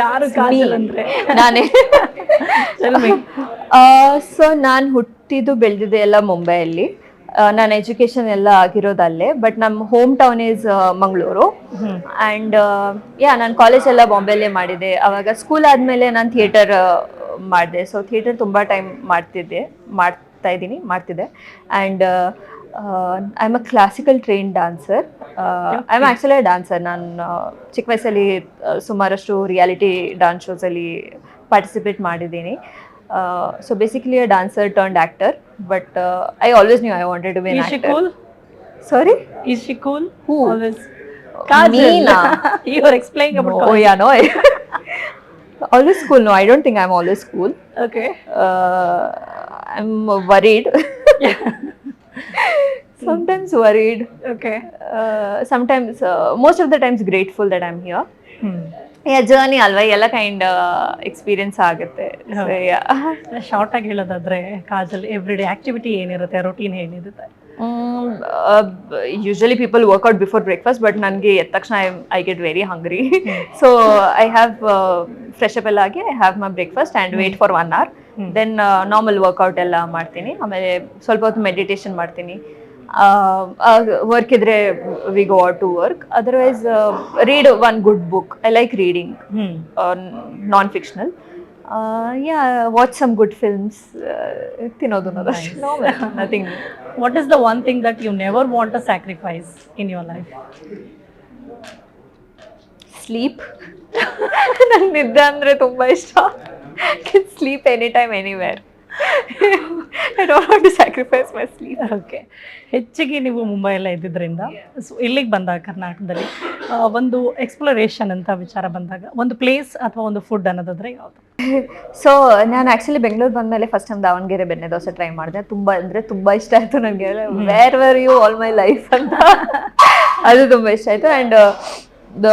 ಯಾರು ಕಾಜಲ್ ಅಂದ್ರೆ. ನಾನೇ. *laughs* ಸೊ *laughs* ನಾನು ಹುಟ್ಟಿದ್ದು ಬೆಳೆದಿದೆ ಎಲ್ಲ ಮುಂಬೈಯಲ್ಲಿ. ನನ್ನ ಎಜುಕೇಶನ್ ಎಲ್ಲ ಆಗಿರೋದಲ್ಲೇ ಬಟ್ ನಮ್ಮ home town is Mangaluru and yeah ನಾನು ಕಾಲೇಜ್ ಎಲ್ಲ ಬಾಂಬೆಲ್ಲೇ ಮಾಡಿದೆ. ಅವಾಗ ಸ್ಕೂಲ್ ಆದಮೇಲೆ ನಾನು ಥಿಯೇಟರ್ ಮಾಡಿದೆ. ಸೊ ಥಿಯೇಟರ್ ತುಂಬ ಟೈಮ್ ಮಾಡ್ತಿದ್ದೆ ಮಾಡ್ತಾ ಇದ್ದೀನಿ ಮಾಡ್ತಿದ್ದೆ. And I am a classical train dancer I am actually dancer ನಾನು ಚಿಕ್ಕ ವಯಸ್ಸಲ್ಲಿ ಆ, ಸುಮಾರಷ್ಟು ರಿಯಾಲಿಟಿ ಡಾನ್ಸ್ ಶೋಸಲ್ಲಿ ಪಾರ್ಟಿಸಿಪೇಟ್ ಮಾಡಿದ್ದೀನಿ so basically a dancer turned actor but I always knew I wanted to be Is she cool? Sorry Is she cool? Who? Always. Kajal. Meena. *laughs* you were explaining about Oh yeah, no. *laughs* always cool. No, I don't think I'm always cool. Okay. Uh, I'm worried. *laughs* Sometimes worried. Okay. Uh, sometimes, uh, most of the times, grateful that I'm here. Hmm. Yeah, journey ಅಲ್ವಾ ಎಲ್ಲ kind experience ಆಗುತ್ತೆ So, short ಆಗಿ ಹೇಳೋದಾದ್ರೆ Kajal every day activity ಏನಿರುತ್ತೆ routine ಏನಿರುತ್ತೆ usually people workout before breakfast but ನನಗೆ ಎದ್ದ ತಕ್ಷಣ I get very hungry so I have fresh up ಎಲ್ಲ ಆಗಿ I have my breakfast and wait for one hour then normal workout ಎಲ್ಲ ಮಾಡ್ತೀನಿ ಆಮೇಲೆ ಸ್ವಲ್ಪ ಹೊತ್ತು ಮೆಡಿಟೇಷನ್ ಮಾಡ್ತೀನಿ ವರ್ಕ್ ಇದ್ರೆ we go out to work otherwise read one good book I like reading hmm non fictional ya watch some good films ತಿನ್ನೋದು *laughs* nothing what is the one thing that you never want a sacrifice in your life sleep *laughs* ನಂಗೆ ನಿದ್ದೆ ಅಂದರೆ ತುಂಬ ಇಷ್ಟ sleep any time anywhere I don't want to sacrifice my sleep okay ಹೆಚ್ಚಿಗೆ ನೀವು ಮುಂಬೈಯಲ್ಲೇ ಇದ್ದಿದ್ರಿಂದ so ಇಲ್ಲಿಗೆ ಬಂದಾಗ ಕರ್ನಾಟಕದಲ್ಲಿ ಒಂದು ಎಕ್ಸ್ಪ್ಲೋರೇಷನ್ ಅಂತ ವಿಚಾರ ಬಂದಾಗ ಒಂದು ಪ್ಲೇಸ್ ಅಥವಾ ಒಂದು ಫುಡ್ ಅನ್ನೋದಾದ್ರೆ ಯಾವುದು? ಸೊ *laughs* ನಾನು ಆಕ್ಚುಲಿ ಬೆಂಗಳೂರು ಬಂದ್ಮೇಲೆ ಫಸ್ಟ್ ಟೈಮ್ ದಾವಣಗೆರೆ ಬೆಣ್ಣೆ ದೋಸೆ ಟ್ರೈ ಮಾಡಿದೆ. ತುಂಬ ಅಂದರೆ ತುಂಬ ಇಷ್ಟ ಆಯಿತು ನನಗೆ where where you all my life ಅಂತ. ಅದು ತುಂಬ ಇಷ್ಟ ಆಯ್ತು. *laughs* And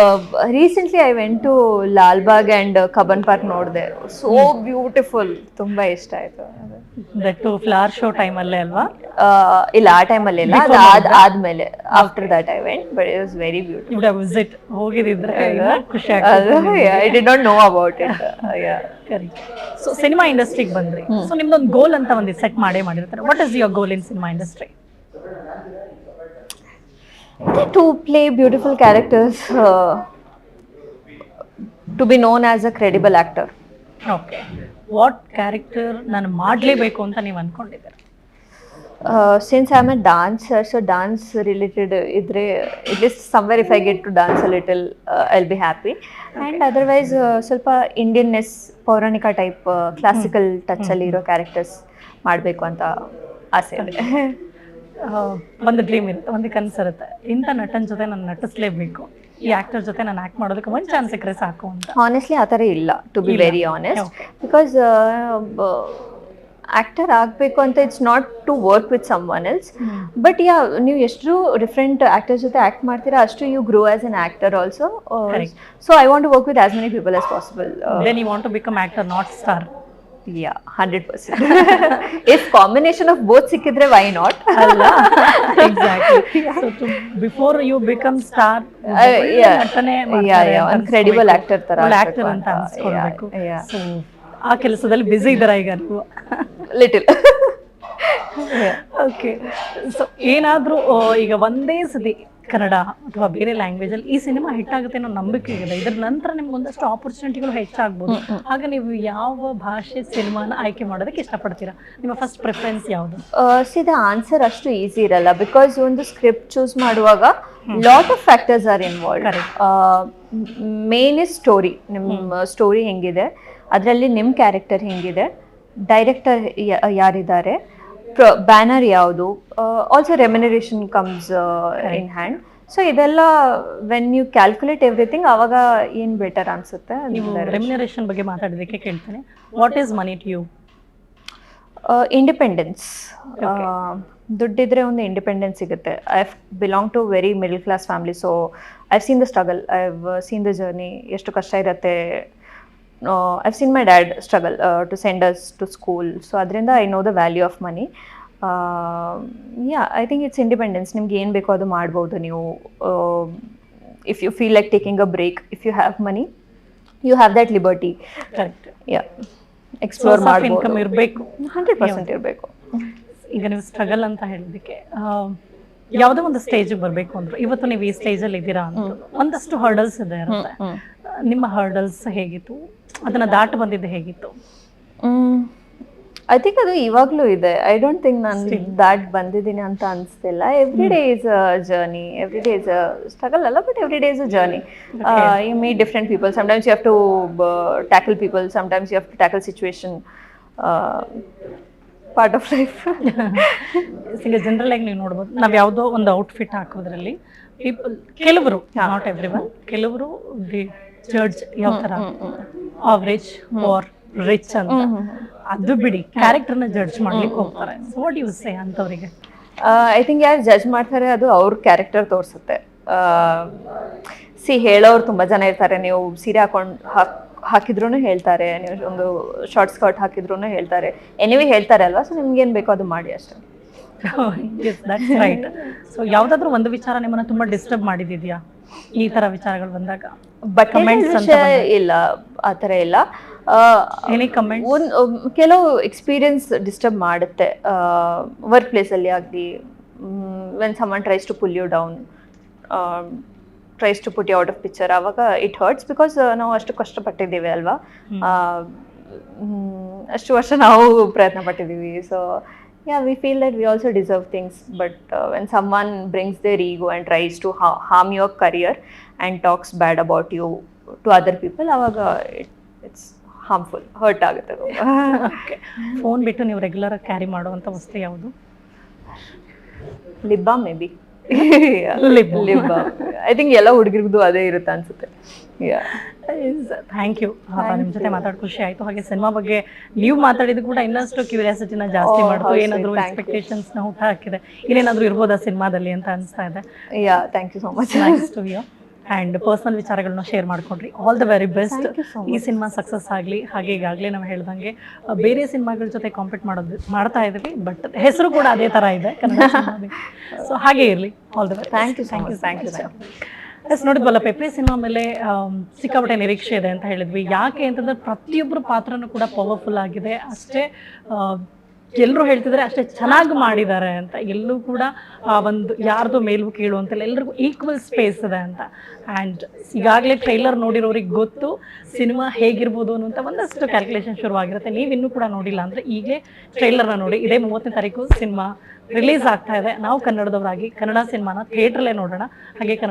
recently I went to Lalbagh and Cubbon Park ನೋಡಿದೆ. ಸೋ ಬ್ಯೂಟಿಫುಲ್ ತುಂಬಾ ಇಷ್ಟ ಆಯ್ತು. ದಟ್ ಫ್ಲವರ್ ಶೋ ಟೈಮಲ್ಲೇ ಅಲ್ವಾ? ಆ, ಇಲ್ಲ ಆ ಟೈಮಲ್ಲಿ ಇಲ್ಲ. ಅದು ಆದ್ ಆದ್ಮೇಲೆ after that I went but it was very beautiful visit ಹೋಗಿದ್ರೆ ಇನ್ನೂ ಖುಷಿ ಆಗ್ತದೆ I did not know about it so cinema ಇಂಡಸ್ಟ್ರಿಗೆ ಬಂದ್ರಿ. ಸೊ ನಿಮ್ದೊಂದು ಗೋಲ್ ಅಂತ ಒಂದು ಸೆಟ್ ಮಾಡೇ ಮಾಡಿರ್ತಾರೆ. What is your goal in cinema industry to play beautiful characters uh, to be known as a credible actor okay what character ನಾನು ಮಾಡಲೇಬೇಕು anta ನೀವು ಅನ್ಕೊಂಡಿದ್ದೀರ uh, since am a dancer so dance related idre at least somewhere if i get to dance a little uh, i'll be happy and otherwise uh, ಸ್ವಲ್ಪ ಇಂಡಿಯನ್ನೆಸ್ ಪೌರಾಣಿಕ type classical alli ಅಲ್ಲಿ ಇರೋ characters ಮಾಡಬೇಕು ಅಂತ ಆಸೆ ಇದೆ ಒಂದು ಡ್ರೀಮ್ ಇರುತ್ತೆ ಒಂದು ಕನಸು ಇರುತ್ತೆ. ಇಂಥ ನಟನ ಜೊತೆ ನಾನು ನಟಿಸ್ಲೇಬೇಕು. ಈ ಆಕ್ಟರ್ ಜೊತೆ ನಾನು ಆಕ್ಟ್ ಮಾಡೋದಕ್ಕೆ ಒಂದು ಚಾನ್ಸ್ ಸಿಕ್ಕರೆ ಸಾಕು ಅಂತ. ಆನೆಸ್ಟ್ಲಿ ಆ ಥರ ಇಲ್ಲ to be very honest. Because actor ಆಗಬೇಕು ಅಂತ it's not to work with someone else but yeah ನೀವು ಎಷ್ಟು ಡಿಫ್ರೆಂಟ್ ಆಕ್ಟರ್ ಜೊತೆ ಆಕ್ಟ್ ಮಾಡ್ತೀರಾ ಅಷ್ಟು you grow as an actor also. So I want to work with as many people as possible then you want to become actor not star yeah hundred percent if combination of both ಸಿಕ್ಕಿದ್ರೆ why not ಅಲ್ಲ before you become star ಒಂದು credible actor ತರ actor ಅಂತ ಅನ್ಸ್ಕೊಳ್ಬೇಕು. ಆ ಕೆಲಸದಲ್ಲಿ ಬಿಸಿ ಇದ್ದಾರ ಈಗ ನೀವು? ಲಿಟಲ್ ಓಕೆ ಸೊ ಏನಾದರೂ ಈಗ ಒಂದೇ ಸತಿ ಕನ್ನಡ ಅಥವಾ ಬೇರೆ ಲ್ಯಾಂಗ್ವೇಜ್ ಅಲ್ಲಿ ಈ ಸಿನಿಮಾ ಹಿಟ್ ಆಗುತ್ತೆ ಅನ್ನೋ ನಂಬಿಕೆ ಇದೆ. ಇದ್ರ ನಂತರ ನಿಮ್ಗೆ ಒಂದಷ್ಟು ಆಪರ್ಚುನಿಟಿಗಳು ಹೆಚ್ಚಾಗ್ಬೋದು. ಆಗ ನೀವು ಯಾವ ಭಾಷೆ ಸಿನಿಮಾನ ಆಯ್ಕೆ ಮಾಡೋದಕ್ಕೆ ಇಷ್ಟಪಡ್ತೀರಾ? ನಿಮ್ಮ ಫಸ್ಟ್ ಪ್ರಿಫರೆನ್ಸ್ ಯಾವುದು? ಸಿದ ಆನ್ಸರ್ ಅಷ್ಟು ಈಸಿ ಇರಲ್ಲ. ಬಿಕಾಸ್ ಒಂದು ಸ್ಕ್ರಿಪ್ಟ್ ಚೂಸ್ ಮಾಡುವಾಗ lot of factors are involve main is story ನಿಮ್ಮ ಸ್ಟೋರಿ ಹೆಂಗಿದೆ? ಅದರಲ್ಲಿ ನಿಮ್ಮ ಕ್ಯಾರೆಕ್ಟರ್ ಹೆಂಗಿದೆ? ಡೈರೆಕ್ಟರ್ ಯಾರಿದ್ದಾರೆ? ಬ್ಯಾನರ್ ಯಾವುದು? Also remuneration comes in hand so ಇದೆಲ್ಲ ವೆನ್ ಯು ಕ್ಯಾಲ್ಕುಲೇಟ್ ಎವ್ರಿಥಿಂಗ್ ಅವಾಗ ಏನು ಬೆಟರ್ ಅನ್ಸುತ್ತೆ? ನೀವು ರೆಮ್ಯುನರೇಷನ್ ಬಗ್ಗೆ ಮಾತಾಡೋದಕ್ಕೆ ಕೇಳ್ತೇನೆ. What is money to you independence ದುಡ್ಡಿದ್ರೆ ಒಂದು ಇಂಡಿಪೆಂಡೆನ್ಸ್ ಸಿಗುತ್ತೆ. I belong to very middle class family so I seen the struggle I seen the journey ಎಷ್ಟು ಕಷ್ಟ ಇರುತ್ತೆ. I've seen my dad struggle to send us to school so ಅದರಿಂದ I know the value of money yeah I think it's independence ನಿಮ್ಗೆ ಏನು ಬೇಕೋ ಅದು ಮಾಡ್ಬೋದು ನೀವು if you feel like taking a break if you have money you have that liberty correct yeah explore income ಇರಬೇಕು. Hundred percent ಇರಬೇಕು. ಈಗ ನೀವು ಸ್ಟ್ರಗಲ್ ಅಂತ ಹೇಳೋದಕ್ಕೆ ಯಾವುದೋ ಒಂದು ಸ್ಟೇಜ್ ಬರಬೇಕು ಅಂದ್ರೆ. ಇವತ್ತು ನೀವು ಈ ಸ್ಟೇಜ್ ಅಲ್ಲಿ ಇದ್ದೀರಾ ಅಂತ. ಒಂದಷ್ಟು ಹರ್ಡಲ್ಸ್ ಇದೆ ಇರುತ್ತೆ. ನಿಮ್ಮ ಹರ್ಡಲ್ಸ್ ಹೇಗಿತ್ತು? ಅದನ್ನ ದಾಟ ಬಂದಿದ್ದು ಹೇಗಿತ್ತು? ಐ ಥಿಂಕ್ ಅದು ಇವಾಗಲೂ ಇದೆ. ಐ ಡೋಂಟ್ ಥಿಂಕ್ ನಾನು ದಾಟ್ ಬಂದಿದ್ದೀನಿ ಅಂತ ಅನ್ಸ್ತಿಲ್ಲ. Every day is a journey every day is a struggle ಅಲ್ಲ but every day is a journey you meet different people sometimes you have to tackle people sometimes you have to tackle situation part of life ಈಗ general ಆಗಿ ನೀವು ನೋಡ್ಬೋದು ನಾವು ಯಾವುದೋ ಒಂದು outfit ಹಾಕೋದ್ರಲ್ಲಿ people ಕೆಲವರು ನಾಟ್ ಎವ್ರಿ ಒನ್ ಕೆಲವರು ದಿ ಜಡ್ಜ್ ಯಾವ ತರ? ಆವರೇಜ್ ಆರ್ ರಿಚ್ ಅಂತ. ಅದು ಬಿಡಿ ಕ್ಯಾರೆಕ್ಟರ್ನ ಜಡ್ಜ್ ಮಾಡ್ಲಿಕ್ಕೆ ಹೋಗ್ತಾರೆ. ಸೊ ವಾಟ್ ಯು ಸೇ ಅಂತವರಿಗೆ? ಐ ಥಿಂಕ್ ಯಾರು ಜಡ್ಜ್ ಮಾಡ್ತಾರೆ ಅದು ಅವ್ರ ಕ್ಯಾರೆಕ್ಟರ್ ತೋರಿಸುತ್ತೆ. ಸಿ ಹೇಳೋರು ತುಂಬ ಜನ ಇರ್ತಾರೆ. ನೀವು ಸೀರೆ ಹಾಕೊಂಡು ಹಾಕ್ ಹಾಕಿದ್ರು ಹೇಳ್ತಾರೆ. ನೀವು ಒಂದು ಶಾರ್ಟ್ ಸ್ಕರ್ಟ್ ಹಾಕಿದ್ರು ಹೇಳ್ತಾರೆ. ಎನಿವೇ ಹೇಳ್ತಾರೆ ಅಲ್ವಾ? ಸೊ ನಿಮ್ಗೆ ಏನು ಬೇಕೋ ಅದು ಮಾಡಿ ಅಷ್ಟೇ. ಎಸ್ ದಟ್ಸ್ ರೈಟ್ ಸೊ ಯಾವುದಾದ್ರೂ ಒಂದು ವಿಚಾರ ನಿಮ್ಮನ್ನ ತುಂಬಾ ಡಿಸ್ಟರ್ಬ್ ಮಾಡಿದ್ಯಾ ಈ ತರ ವಿಚಾರಗಳು ಬಂದಾಗ. ಬಟ್ ಇಲ್ಲ ಆ ತರ ಇಲ್ಲ. ಒಂದು ಕೆಲವು ಎಕ್ಸ್ಪೀರಿಯನ್ಸ್ ಡಿಸ್ಟರ್ಬ್ ಮಾಡುತ್ತೆ. ವರ್ಕ್ ಪ್ಲೇಸಲ್ಲಿ ಆಗಲಿ when someone tries to pull you down tries to put you out of picture ಅವಾಗ ಇಟ್ ಹರ್ಟ್ಸ್ ಬಿಕಾಸ್ ನಾವು ಅಷ್ಟು ಕಷ್ಟಪಟ್ಟಿದ್ದೀವಿ ಅಲ್ವಾ? ಅಷ್ಟು ವರ್ಷ ನಾವು ಪ್ರಯತ್ನ ಪಟ್ಟಿದ್ದೀವಿ. So yeah we feel that we also deserve things but when someone brings their ego and tries to harm your career and talks bad about you to other people ಆವಾಗ it's harmful hurt ಆಗುತ್ತೆ. *laughs* *laughs* Phone ಬಿಟ್ಟು ನೀವು regular carry ಮಾಡುವಂಥ ವಸ್ತು ಯಾವುದು? ಲಿಬ್ಬಾ may be Lip balm. Lip I think ಎಲ್ಲ ಹುಡುಗರಿಗೂ ಅದೇ ಇರುತ್ತೆ ಅನ್ಸುತ್ತೆ. ಯಾ ಥ್ಯಾಂಕ್ ಯು ನಿಮ್ಮ ಜೊತೆ ಮಾತಾಡ್ ಖುಷಿ ಆಯ್ತು. ಹಾಗೆ ಸಿನಿಮಾ ಬಗ್ಗೆ ನೀವು ಮಾತಾಡಿದ್ದು ಕೂಡ ಇನ್ನಷ್ಟು ಕ್ಯೂರಿಯಾಸಿಟಿನ ಜಾಸ್ತಿ Oh, ಮಾಡ್ತು. ಏನಾದ್ರು. ಎಕ್ಸ್ಪೆಕ್ಟೇಷನ್ಸ್ನ ಹುಟ್ಟ ಹಾಕಿದೆ. ಇನ್ನೇನಾದ್ರೂ ಇರ್ಬೋದಾ ಸಿನಿಮಾದಲ್ಲಿ ಅಂತ ಅನ್ಸ್ತಾ ಇದೆ? Yeah thank you so much to you and personal ವಿಚಾರಗಳನ್ನ ಶೇರ್ ಮಾಡ್ಕೊಂಡ್ರಿ. ಆಲ್ ದ ವೆರಿ ಬೆಸ್ಟ್ ಈ ಸಿನಿಮಾ ಸಕ್ಸಸ್ ಆಗಲಿ ಹಾಗೆ ಈಗಾಗಲೇ ನಾವು ಹೇಳ್ದಂಗೆ ಬೇರೆ ಸಿನಿಮಾಗಳ ಜೊತೆ ಕಾಂಪೀಟ್ ಮಾಡೋದು ಮಾಡ್ತಾ ಇದ್ದೀವಿ ಬಟ್ ಹೆಸರು ಕೂಡ ಅದೇ ಥರ ಇದೆ ಕನ್ನಡ *laughs* ಸೊ ಹಾಗೆ ಇರಲಿ. All the very Thank you thank you thank you yes ನೋಡಿದ್ವಲ್ಲ Pepe cinema ಮೇಲೆ ಸಿಕ್ಕಾಪಟ್ಟೆ ನಿರೀಕ್ಷೆ ಇದೆ ಅಂತ ಹೇಳಿದ್ವಿ. ಯಾಕೆ ಅಂತಂದ್ರೆ ಪ್ರತಿಯೊಬ್ಬರ ಪಾತ್ರನೂ ಕೂಡ ಪವರ್ಫುಲ್ ಆಗಿದೆ. ಅಷ್ಟೇ ಎಲ್ಲರೂ ಹೇಳ್ತಿದ್ದಾರೆ, ಅಷ್ಟೇ ಚೆನ್ನಾಗಿ ಮಾಡಿದ್ದಾರೆ ಅಂತ. ಎಲ್ಲೂ ಕೂಡ ಒಂದು ಯಾರ್ದು ಮೇಲೂ ಕೇಳು ಅಂತಲ್ಲ. ಎಲ್ರಿಗೂ ಈಕ್ವಲ್ ಸ್ಪೇಸ್ ಇದೆ ಅಂತ. ಆ್ಯಂಡ್ ಈಗಾಗಲೇ ಟ್ರೈಲರ್ ನೋಡಿರೋರಿಗೆ ಗೊತ್ತು, ಸಿನಿಮಾ ಹೇಗಿರ್ಬೋದು ಅನ್ನುವಂಥ ಒಂದಷ್ಟು ಕ್ಯಾಲ್ಕುಲೇಷನ್ ಶುರುವಾಗಿರುತ್ತೆ. ನೀವು ಇನ್ನೂ ಕೂಡ ನೋಡಿಲ್ಲ ಅಂದರೆ ಈಗಲೇ ಟ್ರೈಲರ್ನ ನೋಡಿ. ಇದೇ ಮೂವತ್ತನೇ ತಾರೀಕು ಸಿನಿಮಾ ರಿಲೀಸ್ ಆಗ್ತಾ ಇದೆ. ನಾವು ಕನ್ನಡದವರಾಗಿ ಕನ್ನಡ ಸಿನಿಮಾನ ಥಿಯೇಟ್ರಲ್ಲೇ ನೋಡೋಣ. ಹಾಗೆ ಕನ್ನಡ